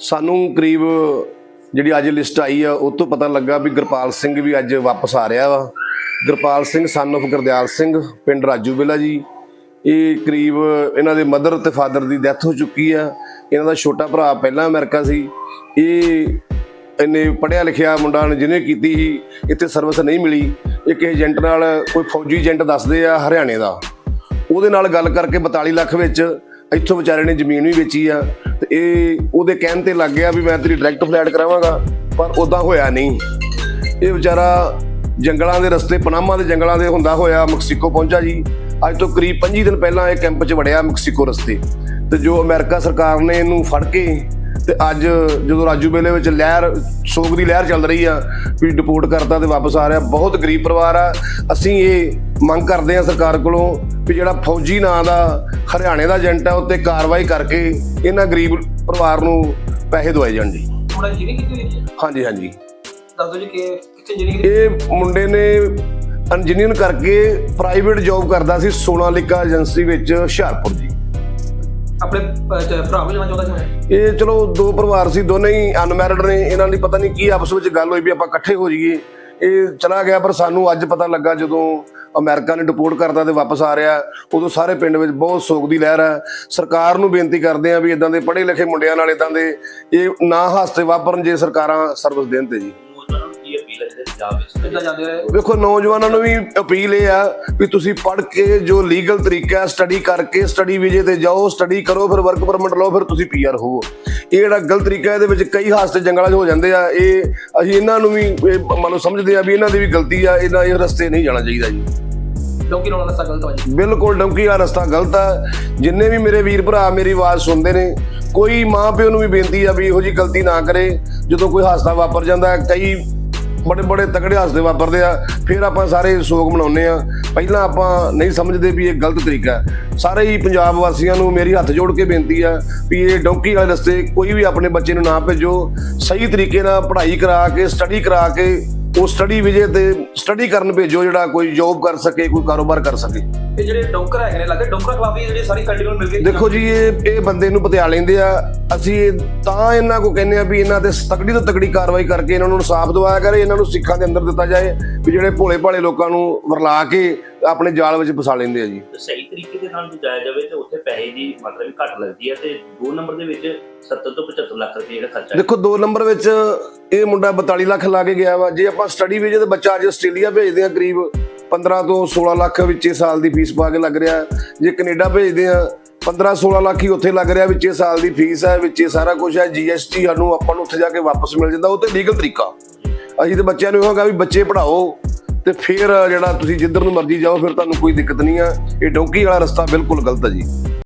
ਸਾਨੂੰ ਕਰੀਬ ਜਿਹੜੀ ਅੱਜ ਲਿਸਟ ਆਈ ਆ, ਉਹ ਤੋਂ ਪਤਾ ਲੱਗਾ ਵੀ ਗੁਰਪਾਲ ਸਿੰਘ ਵੀ ਅੱਜ ਵਾਪਸ ਆ ਰਿਹਾ ਵਾ। ਗੁਰਪਾਲ ਸਿੰਘ ਸਨ of ਗੁਰਦਿਆਲ ਸਿੰਘ, ਪਿੰਡ ਰਾਜੂ ਰਾਜੂਬੇਲਾ ਜੀ। ਇਹ ਕਰੀਬ ਇਹਨਾਂ ਦੇ ਮਦਰ ਤੇ ਫਾਦਰ ਦੀ ਡੈਥ ਹੋ ਚੁੱਕੀ ਆ। ਇਹਨਾਂ ਦਾ ਛੋਟਾ ਭਰਾ ਪਹਿਲਾਂ ਅਮਰੀਕਾ ਸੀ। ਇਹ ਇੰਨੇ ਪੜਿਆ ਲਿਖਿਆ ਮੁੰਡਾ ਨੇ ਜਿਹਨੇ ਕੀਤੀ ਸੀ, ਇੱਥੇ ਸਰਵਿਸ ਨਹੀਂ ਮਿਲੀ। ਇੱਕ ਏਜੰਟ ਨਾਲ ਕੋਈ ਫੌਜੀ ਏਜੰਟ ਦੱਸਦੇ ਆ ਹਰਿਆਣੇ ਦਾ। ਉਹਦੇ ਨਾਲ ਗੱਲ ਕਰਕੇ 42 ਲੱਖ ਵਿੱਚ ਇੱਥੋਂ ਵਿਚਾਰੇ ਨੇ ਜ਼ਮੀਨ ਵੀ ਵੇਚੀ ਆ ਤੇ ਇਹ ਉਹਦੇ ਕਹਿਣ ਤੇ ਲੱਗ ਗਿਆ ਵੀ ਮੈਂ ਤੇਰੀ ਡਾਇਰੈਕਟ ਫਲੈਟ ਕਰਾਵਾਂਗਾ, ਪਰ ਉਦਾਂ ਹੋਇਆ ਨਹੀਂ। ਇਹ ਵਿਚਾਰਾ ਜੰਗਲਾਂ ਦੇ ਰਸਤੇ, ਪਨਾਮਾ ਦੇ ਜੰਗਲਾਂ ਦੇ ਹੁੰਦਾ ਹੋਇਆ ਮੈਕਸੀਕੋ ਪਹੁੰਚਾ ਜੀ। ਅੱਜ ਤੋਂ ਕਰੀਬ 25 ਦਿਨ ਪਹਿਲਾਂ ਇਹ ਕੈਂਪ 'ਚ ਵੜਿਆ ਮੈਕਸੀਕੋ ਰਸਤੇ। ਤੇ ਜੋ ਅਮਰੀਕਾ ਸਰਕਾਰ ਨੇ ਇਹਨੂੰ ਫੜ ਕੇ ਤੇ ਅੱਜ ਜਦੋਂ ਰਾਜੂ ਬੇਲੇ ਵਿੱਚ ਲਹਿਰ, ਸੋਗ ਦੀ ਲਹਿਰ ਚੱਲ ਰਹੀ ਆ, ਵੀ ਡਿਪੋਰਟ ਕਰਤਾ ਤੇ ਵਾਪਸ ਆ ਰਿਹਾ, ਬਹੁਤ ਗਰੀਬ ਪਰਿਵਾਰ ਆ। ਅਸੀਂ ਇਹ ਮੰਗ ਕਰਦੇ ਆ ਸਰਕਾਰ ਕੋਲੋਂ ਵੀ ਜਿਹੜਾ ਫੌਜੀ ਨਾਂ ਦਾ ਹਰਿਆਣੇ ਦਾ ਏਜੰਟ ਆ ਉੱਤੇ ਕਾਰਵਾਈ ਕਰਕੇ ਇਹਨਾਂ ਗਰੀਬ ਪਰਿਵਾਰ ਨੂੰ ਪੈਸੇ ਦਵਾਏ ਜਾਣ ਜੀ। ਕੀਤੀ ਹੋਈ ਹੈ? ਹਾਂਜੀ ਹਾਂਜੀ। ਦੱਸ ਦਿਓ ਜੀ ਕਿ ਕਿੱਥੇ ਜਿਹੜੀ ਕੀਤੀ ਇਹ ਮੁੰਡੇ ਨੇ ਇੰਜੀਨੀਅਰ ਕਰਕੇ ਪ੍ਰਾਈਵੇਟ ਜੌਬ ਕਰਦਾ ਸੀ ਸੋਨਾਲਿਕਾ ਏਜੰਸੀ ਵਿੱਚ ਹੁਸ਼ਿਆਰਪੁਰ ਜੀ। ਆਪਣੇ ਭਰਾ ਵੀ ਜਾਣਾ ਚਾਹੁੰਦਾ ਸੀ ਇਹ ਚਲੋ ਦੋ ਪਰਿਵਾਰ ਸੀ ਦੋਨੇ ਹੀ ਅਨਮੈਰਿਡ ਨੇ। ਇਹਨਾਂ ਦੀ ਪਤਾ ਨਹੀਂ ਕੀ ਆਪਸ ਵਿੱਚ ਗੱਲ ਹੋਈ ਵੀ ਆਪਾਂ ਇਕੱਠੇ ਹੋ ਜਾਈਏ। ਇਹ ਚਲਾ ਗਿਆ ਪਰ ਸਾਨੂੰ ਅੱਜ ਪਤਾ ਲੱਗਾ ਜਦੋਂ ਅਮਰੀਕਾ ਨੇ ਡਿਪੋਰਟ ਕਰਤਾ ਤੇ ਵਾਪਸ ਆ ਰਿਹਾ। ਉਦੋਂ ਸਾਰੇ ਪਿੰਡ ਵਿੱਚ ਬਹੁਤ ਸੋਗ ਦੀ ਲਹਿਰ ਹੈ। ਸਰਕਾਰ ਨੂੰ ਬੇਨਤੀ ਕਰਦੇ ਆ ਵੀ ਇਦਾਂ ਦੇ ਪੜ੍ਹੇ ਲਿਖੇ ਮੁੰਡਿਆਂ ਨਾਲ ਇਦਾਂ ਦੇ ਇਹ ਨਾ ਹਾਸਤੇ ਵਾਪਰਨ ਜੇ ਸਰਕਾਰਾਂ ਸਰਵਿਸ ਦੇਣ ਤੇ ਜੀ। ਵੇਖੋ ਨੌਜਵਾਨਾਂ ਨੂੰ ਵੀ ਅਪੀਲ ਇਹ ਆ ਵੀ ਤੁਸੀਂ ਪੜ੍ਹ ਕੇ ਜੋ ਲੀਗਲ ਤਰੀਕਾ ਸਟੱਡੀ ਕਰਕੇ ਸਟੱਡੀ ਵੀਜ਼ੇ ਤੇ ਜਾਓ ਸਟੱਡੀ ਕਰੋ ਫਿਰ ਵਰਕ ਪਰਮਿਟ ਲਓ ਫਿਰ ਤੁਸੀਂ ਪੀਆਰ ਹੋਵੋ ਇਹ ਜਿਹੜਾ ਗਲਤ ਤਰੀਕਾ ਇਹਦੇ ਵਿੱਚ ਕਈ ਹਾਦਸੇ ਜੰਗਲਾਂ 'ਚ ਹੋ ਜਾਂਦੇ ਆ। ਇਹ ਅਸੀਂ ਇਹਨਾਂ ਨੂੰ ਵੀ ਇਹ ਮੰਨ ਲਓ ਸਮਝਦੇ ਆ ਵੀ ਇਹਨਾਂ ਦੀ ਵੀ ਗਲਤੀ ਆ ਇਹਨਾਂ ਇਹ ਰਸਤੇ ਨਹੀਂ ਜਾਣਾ ਚਾਹੀਦਾ ਜੀ। ਡੌਂਕੀ ਲਾਉਣ ਰਸਤਾ ਗਲਤ ਵਾ ਬਿਲਕੁਲ, ਡੌਂਕੀ ਵਾਲਾ ਰਸਤਾ ਗਲਤ ਆ। ਜਿੰਨੇ ਵੀ ਮੇਰੇ ਵੀਰ ਭਰਾ, ਮੇਰੀ ਆਵਾਜ਼ ਸੁਣਦੇ ਨੇ, ਕੋਈ ਮਾਂ ਪਿਓ ਨੂੰ ਵੀ ਬੇਨਤੀ ਆ ਵੀ ਇਹੋ ਜੀ ਗਲਤੀ ਨਾ ਕਰੇ, ਜਦੋਂ ਕੋਈ ਹਾਦਸਾ ਵਾਪਰ ਜਾਂਦਾ, ਕਈ ਬੜੇ ਬੜੇ ਤਕੜੇ ਹਾਦਸੇ ਵਾਪਰਦੇ ਆ, ਫਿਰ ਆਪਾਂ ਸਾਰੇ ਸੋਗ ਮਨਾਉਂਦੇ ਆ। ਪਹਿਲਾਂ ਆਪਾਂ ਨਹੀਂ ਸਮਝਦੇ ਵੀ ਇਹ ਗਲਤ ਤਰੀਕਾ ਸਾਰੇ ਹੀ ਪੰਜਾਬ ਵਾਸੀਆਂ ਨੂੰ ਮੇਰੀ ਹੱਥ ਜੋੜ ਕੇ ਬੇਨਤੀ ਆ ਵੀ ਇਹ ਡੌਂਕੀ ਵਾਲੇ ਰਸਤੇ ਕੋਈ ਵੀ ਆਪਣੇ ਬੱਚੇ ਨੂੰ ਨਾ ਭੇਜੋ, ਸਹੀ ਤਰੀਕੇ ਨਾਲ ਪੜ੍ਹਾਈ ਕਰਾ ਕੇ ਸਟੱਡੀ ਕਰਾ ਕੇ ਉਹ ਸਟੱਡੀ ਵਿਜੇ ਤੇ ਸਟੱਡੀ ਕਰਨ ਭੇਜੋ ਜਿਹੜਾ ਕੋਈ ਜੌਬ ਕਰ ਸਕੇ ਕੋਈ ਕਾਰੋਬਾਰ ਕਰ ਸਕੇ। ਇਹ ਜਿਹੜੇ ਡੌਂਕਰ ਹੈਗੇ ਨੇ ਲੱਗੇ ਡੌਂਕਰ ਖਿਲਾਫ ਜਿਹੜੀ ਸਾਰੀ ਕੰਟਰੀ ਨੂੰ ਮਿਲ ਕੇ ਦੇਖੋ ਜੀ ਇਹ ਇਹ ਬੰਦੇ ਨੂੰ ਪਤਿਆ ਲੈਂਦੇ ਆ। ਅਸੀਂ ਤਾਂ ਇਹਨਾਂ ਕੋ ਕਹਿੰਦੇ ਆ ਵੀ ਇਹਨਾਂ ਤੇ ਤਕੜੀ ਤੋਂ ਤਕੜੀ ਕਾਰਵਾਈ ਕਰਕੇ ਇਹਨਾਂ ਨੂੰ ਇਨਸਾਫ ਦਿਵਾਇਆ ਕਰੇ ਇਹਨਾਂ ਨੂੰ ਸਿੱਖਾਂ ਦੇ ਅੰਦਰ ਦਿੱਤਾ ਜਾਏ ਵੀ ਜਿਹੜੇ ਭੋਲੇ ਭਾਲੇ ਲੋਕਾਂ ਨੂੰ ਵਰਲਾ ਕੇ ਆਪਣੇ ਜਾਲ ਵਿੱਚ ਫਸਾ ਲੈਂਦੇ ਆ ਜੀ। ਸਹੀ ਤਰੀਕੇ ਦੇ ਨਾਲ ਜਾਇਆ ਜਾਵੇ ਤੇ ਉੱਥੇ ਪੈਸੇ ਦੀ ਮਾਤਰਾ ਵੀ ਘੱਟ ਲੱਗਦੀ ਹੈ ਤੇ ਦੋ ਨੰਬਰ ਦੇ ਵਿੱਚ 70 ਤੋਂ 75 ਲੱਖ ਰੁਪਏ ਦਾ ਖਰਚਾ ਹੈ ਦੇਖੋ ਦੋ ਨੰਬਰ ਵਿੱਚ ਇਹ ਮੁੰਡਾ 42 ਲੱਖ ਲਾ ਕੇ ਗਿਆ ਵਾ। ਜੇ ਆਪਾਂ ਸਟੱਡੀ ਵੀਜ਼ੇ ਤੇ ਬੱਚਾ ਅੱਜ ਆਸਟ੍ਰੇਲੀਆ ਭੇਜਦੇ ਆ ਕਰੀਬ 15 ਤੋਂ 16 ਲੱਖ ਵਿੱਚੇ ਸਾਲ ਦੀ ਫੀਸ ਪਾ ਕੇ ਲੱਗ ਰਿਹਾ। ਜੇ ਕੈਨੇਡਾ ਭੇਜਦੇ ਆ 15 16 ਲੱਖ ਹੀ ਉੱਥੇ ਲੱਗ ਰਿਹਾ ਵਿੱਚੇ ਸਾਲ ਦੀ ਫੀਸ ਹੈ ਵਿੱਚੇ ਸਾਰਾ ਕੁਝ ਹੈ ਜੀਐਸਟੀ ਸਾਨੂੰ ਆਪਾਂ ਨੂੰ ਉੱਥੇ ਜਾ ਕੇ ਵਾਪਸ ਮਿਲ ਜਾਂਦਾ। ਉਹ ਤੇ ਲੀਗਲ ਤਰੀਕਾ। ਅਸੀਂ ਤੇ ਬੱਚਿਆਂ ਨੂੰ ਇਹੋਗਾ ਵੀ ਬੱਚੇ ਪੜ੍ਹਾਓ। ਤੇ ਫਿਰ ਜਿਹੜਾ ਤੁਸੀਂ ਜਿੱਧਰ ਨੂੰ ਮਰਜ਼ੀ ਜਾਓ, ਫਿਰ ਤੁਹਾਨੂੰ ਕੋਈ ਦਿੱਕਤ ਨਹੀਂ ਆ। ਇਹ ਡੌਂਕੀ ਵਾਲਾ ਰਸਤਾ ਬਿਲਕੁਲ ਗਲਤ ਹੈ ਜੀ।